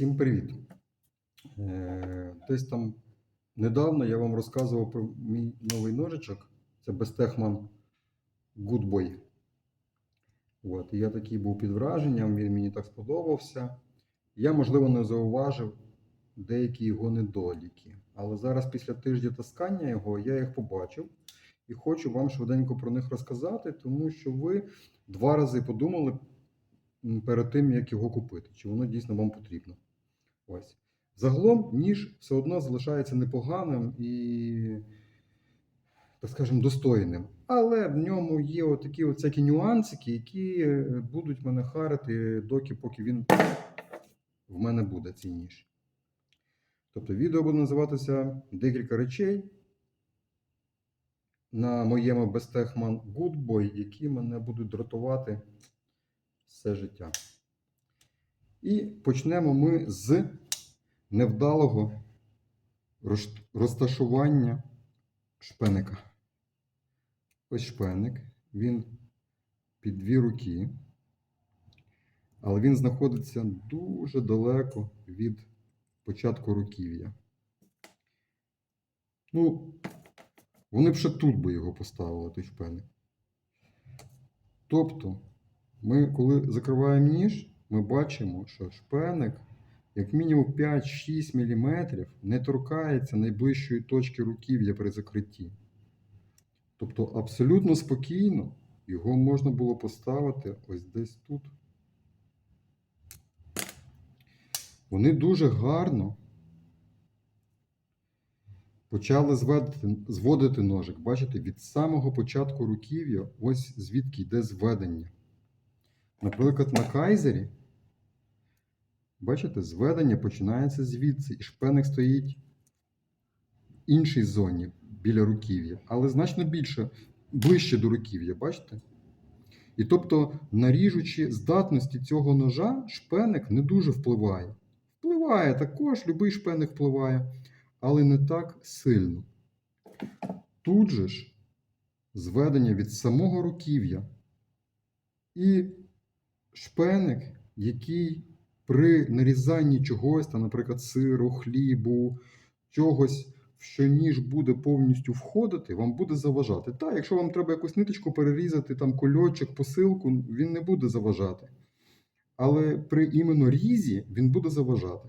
Всім привіт! Е, Десь там недавно я вам розказував про мій новий ножичок. Це Bestechman Good Boy. От, і я такий був під враженням, він мені так сподобався. Я, можливо, не зауважив деякі його недоліки. Але зараз, після тижня таскання його, я їх побачив і хочу вам швиденько про них розказати, тому що ви два рази подумали перед тим, як його купити, чи воно дійсно вам потрібно. Ось. Загалом ніж все одно залишається непоганим і, так скажемо, достойним. Але в ньому є отакі всякі нюансики, які е, будуть мене харити, доки поки він в мене буде цей ніж. Тобто відео буде називатися декілька речей на моєму Bestechman Boy, які мене будуть дратувати все життя. І почнемо ми з невдалого розташування шпеника. Ось шпеник, він під дві руки, але він знаходиться дуже далеко від початку руків'я. Ну, вони б ще тут би його поставили, той шпеник. Тобто, ми, коли закриваємо ніж, ми бачимо, що шпеник, як мінімум 5-6 мм, не торкається найближчої точки руків'я при закритті. Тобто, абсолютно спокійно його можна було поставити ось десь тут. Вони дуже гарно почали зведити, зводити ножик. Бачите, від самого початку руків'я, ось звідки йде зведення. Наприклад, на кайзері, бачите, зведення починається звідси, і шпеник стоїть в іншій зоні біля руків'я, але значно більше, ближче до руків'я, бачите? І тобто, на ріжучі здатності цього ножа, шпеник не дуже впливає. Впливає також, будь-який шпеник впливає, але не так сильно. Тут же ж зведення від самого руків'я і шпеник, який при нарізанні чогось, там, наприклад, сиру, хлібу, чогось, що ніж буде повністю входити, вам буде заважати. Так, якщо вам треба якусь ниточку перерізати, там кольочок, посилку, він не буде заважати. Але при іменно різі він буде заважати.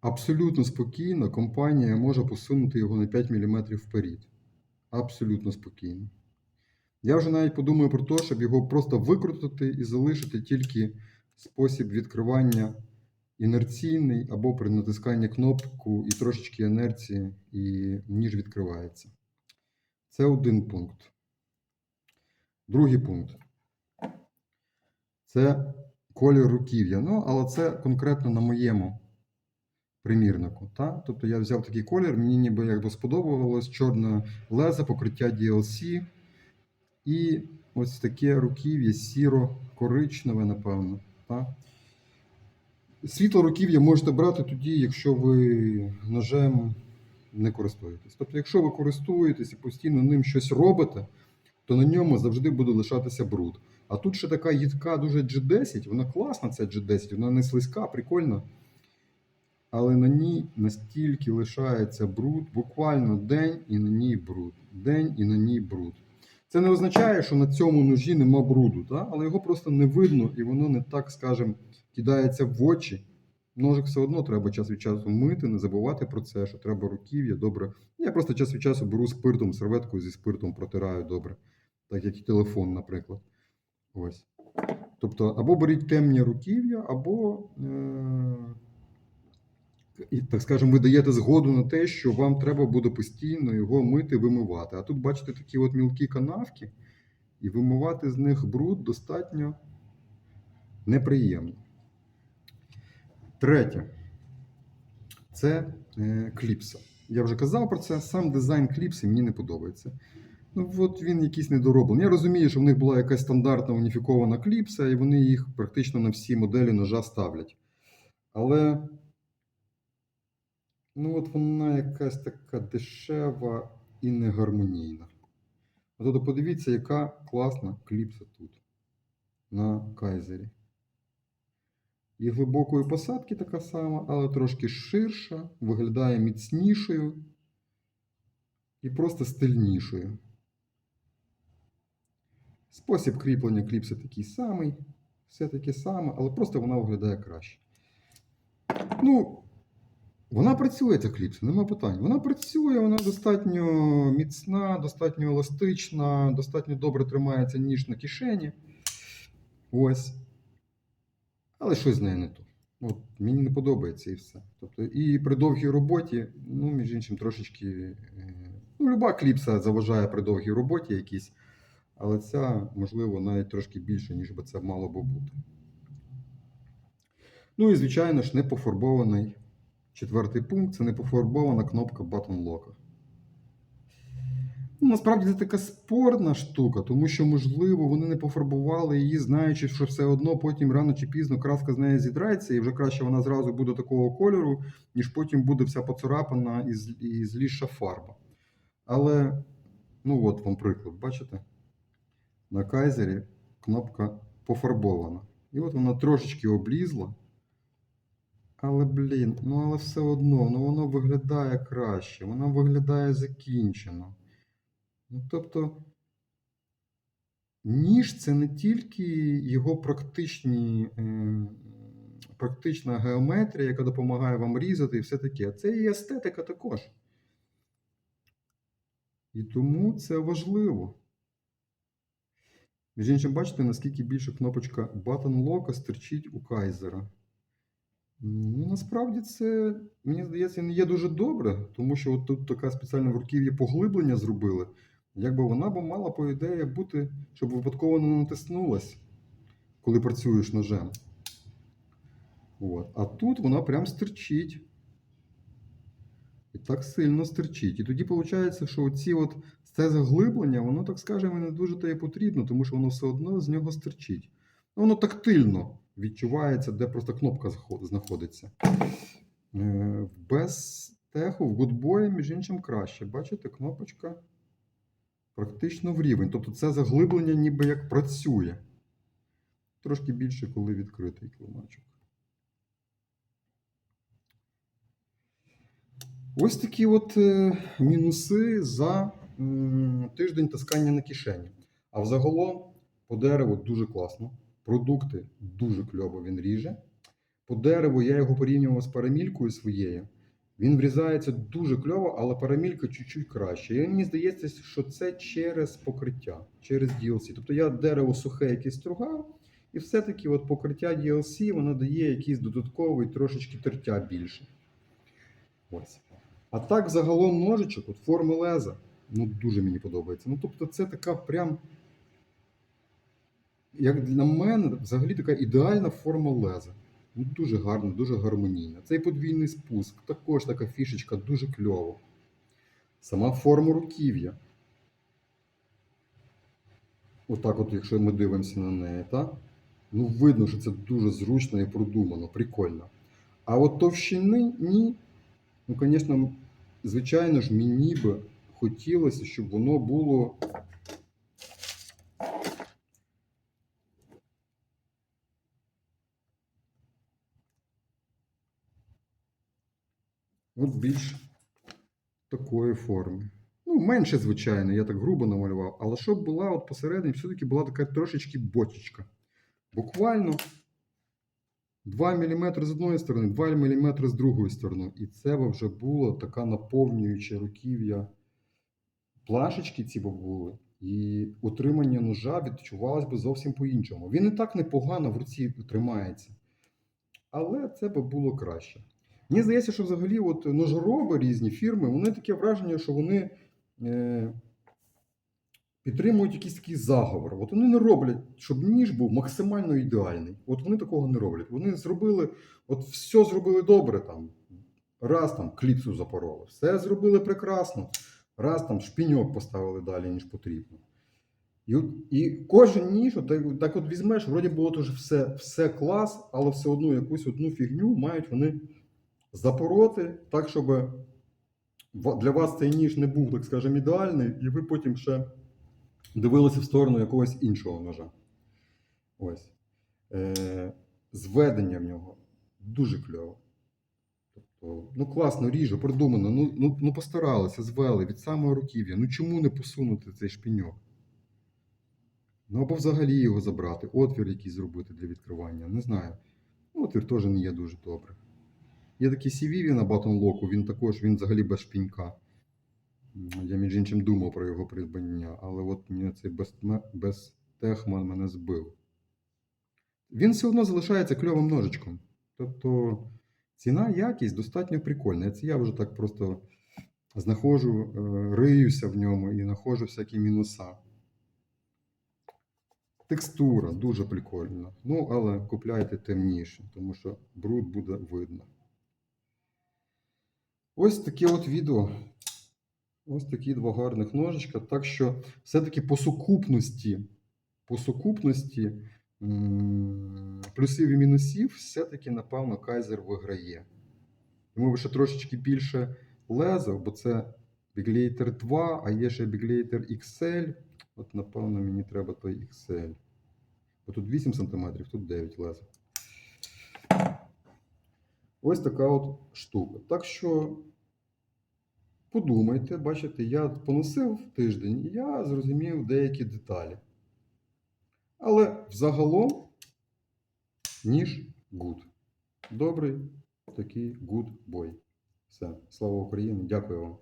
Абсолютно спокійно компанія може посунути його на 5 мм вперед. Абсолютно спокійно. Я вже навіть подумаю про те, щоб його просто викрутити і залишити тільки спосіб відкривання інерційний або при натисканні кнопку і трошечки інерції, і ніж відкривається. Це один пункт. Другий пункт. Це колір руків'я. Ну, але це конкретно на моєму примірнику. Та? Тобто я взяв такий колір, мені ніби якби сподобалось чорне лезо, покриття DLC. І ось таке руків'я сіро-коричневе, напевно. Та? Світло руків'я можете брати тоді, якщо ви ножем не користуєтесь. Тобто, якщо ви користуєтесь і постійно ним щось робите, то на ньому завжди буде лишатися бруд. А тут ще така їдка дуже G10, вона класна, ця G10, вона не слизька, прикольна. Але на ній настільки лишається бруд, буквально день і на ній бруд. День і на ній бруд. Це не означає, що на цьому ножі нема бруду, та? але його просто не видно і воно не так, скажем, кидається в очі. Ножик все одно треба час від часу мити, не забувати про це, що треба руків'я добре. Я просто час від часу беру спиртом, серветку зі спиртом протираю добре, так як і телефон, наприклад. Ось. Тобто, або беріть темні руків'я, або, е- так скажемо, ви даєте згоду на те, що вам треба буде постійно його мити, вимивати. А тут, бачите, такі от мілкі канавки, і вимивати з них бруд достатньо неприємно. Третє. Це е, кліпса. Я вже казав про це. Сам дизайн кліпси мені не подобається. Ну, от він якийсь недороблений. Я розумію, що в них була якась стандартна уніфікована кліпса, і вони їх практично на всі моделі ножа ставлять. Але ну, от вона якась така дешева і негармонійна. Тобто подивіться, яка класна кліпса тут, на кайзері. І глибокої посадки така сама, але трошки ширша, виглядає міцнішою і просто стильнішою. Спосіб кріплення кліпси такий самий, все таке саме, але просто вона виглядає краще. Ну, вона працює, ця кліпса, нема питань. Вона працює, вона достатньо міцна, достатньо еластична, достатньо добре тримається ніж на кишені. Ось. Але щось з нею не то. От, мені не подобається і все. Тобто, і при довгій роботі, ну, між іншим, трошечки. е, Ну, люба кліпса заважає при довгій роботі якійсь, але ця, можливо, навіть трошки більше, ніж би це мало би бути. Ну і, звичайно ж, не пофарбований четвертий пункт це не пофарбована кнопка Button Lock. Ну, насправді це така спорна штука, тому що, можливо, вони не пофарбували її, знаючи, що все одно потім рано чи пізно краска з неї зідрається, і вже краще вона зразу буде такого кольору, ніж потім буде вся поцарапана і, і злізша фарба. Але, ну от вам приклад, бачите? На кайзері кнопка пофарбована. І от вона трошечки облізла. Але, блін, ну але все одно, ну воно виглядає краще, воно виглядає закінчено. Ну, тобто, ніж це не тільки його практичні, е, практична геометрія, яка допомагає вам різати і все таке. Це і естетика також. І тому це важливо. Між іншим, бачите, наскільки більше кнопочка Button Lock стирчить у Кайзера. Ну, насправді це, мені здається, не є дуже добре, тому що от тут така спеціальна в руків'ї поглиблення зробили. Якби вона б мала, по ідеї, бути, щоб випадково не натиснулась, коли працюєш ножем. От. А тут вона прям стирчить. І так сильно стирчить. І тоді виходить, що оці от, це заглиблення, воно, так скажемо, не дуже і потрібно, тому що воно все одно з нього стирчить. Ну, Воно тактильно відчувається, де просто кнопка знаходиться. Е, Без теху, в гудбої, між іншим, краще. Бачите, кнопочка практично в рівень. Тобто це заглиблення ніби як працює. Трошки більше, коли відкритий климачок. Ось такі от е, мінуси за тиждень таскання на кишені. А взагалом по дереву дуже класно. Продукти дуже кльово він ріже. По дереву я його порівнював з парамількою своєю. Він врізається дуже кльово, але парамілька чуть-чуть краще. І мені здається, що це через покриття, через DLC. Тобто я дерево сухе якесь стругав, і все-таки от покриття DLC воно дає якийсь додатковий трошечки тертя більше. Ось. А так, загалом ножичок, от форми леза, ну дуже мені подобається. Ну, тобто, це така прям, як для мене, взагалі така ідеальна форма леза. Ну, дуже гарна, дуже гармонійна. Цей подвійний спуск, також така фішечка, дуже кльово. Сама форма руків'я. Отак, от, якщо ми дивимося на неї, так? Ну, видно, що це дуже зручно і продумано, прикольно. А от товщини ні. Ну, звісно, звичайно ж, мені би хотілося, щоб воно було. От більш такої форми. Ну, менше, звичайно, я так грубо намалював, але щоб була от посередині, все-таки була така трошечки бочечка. Буквально 2 мм з одної сторони, 2 мм з другої сторони. І це вже було така наповнююча руків'я. Плашечки ці були. І утримання ножа відчувалось би зовсім по-іншому. Він і так непогано в руці тримається. Але це б було краще. Мені здається, що взагалі от ножороби різні фірми, вони таке враження, що вони е, підтримують якийсь такий заговор. От вони не роблять, щоб ніж був максимально ідеальний. От вони такого не роблять. Вони зробили, от все зробили добре там. Раз там кліпсу запороли, все зробили прекрасно. Раз там шпіньок поставили далі, ніж потрібно. І, і кожен ніж, от, так, от візьмеш, вроді було теж все, все клас, але все одно якусь одну фігню мають вони запороти, так, щоб для вас цей ніж не був, так скажемо, ідеальний, і ви потім ще дивилися в сторону якогось іншого ножа. Ось. Е, зведення в нього дуже кльово. Тобто, ну класно ріже, продумано, ну, ну, ну постаралися, звели від самого руків'я. Ну чому не посунути цей шпіньок? Ну або взагалі його забрати, отвір якийсь зробити для відкривання. Не знаю. Отвір теж не є дуже добре. Є такий CVV на Lock, він також, він взагалі без шпінька. Я між іншим думав про його придбання, але от мені цей без Техман мене збив. Він все одно залишається кльовим ножичком. Тобто ціна, якість достатньо прикольна. Це я вже так просто знаходжу, е, риюся в ньому і знаходжу всякі мінуса. Текстура дуже прикольна. Ну, але купляйте темніше, тому що бруд буде видно. Ось таке от відео. Ось такі два гарних ножичка. Так що, все-таки по сукупності, по сукупності плюсів і мінусів, все-таки, напевно, Кайзер виграє. Йому ще трошечки більше лезо, бо це Biglater 2, а є ще Biglater XL. От, напевно, мені треба той XL. Бо тут 8 см, тут 9 лезо. Ось така от штука. Так що подумайте, бачите, я поносив тиждень і я зрозумів деякі деталі. Але взагалом ніж good. Добрий такий good boy. Все. Слава Україні! Дякую вам.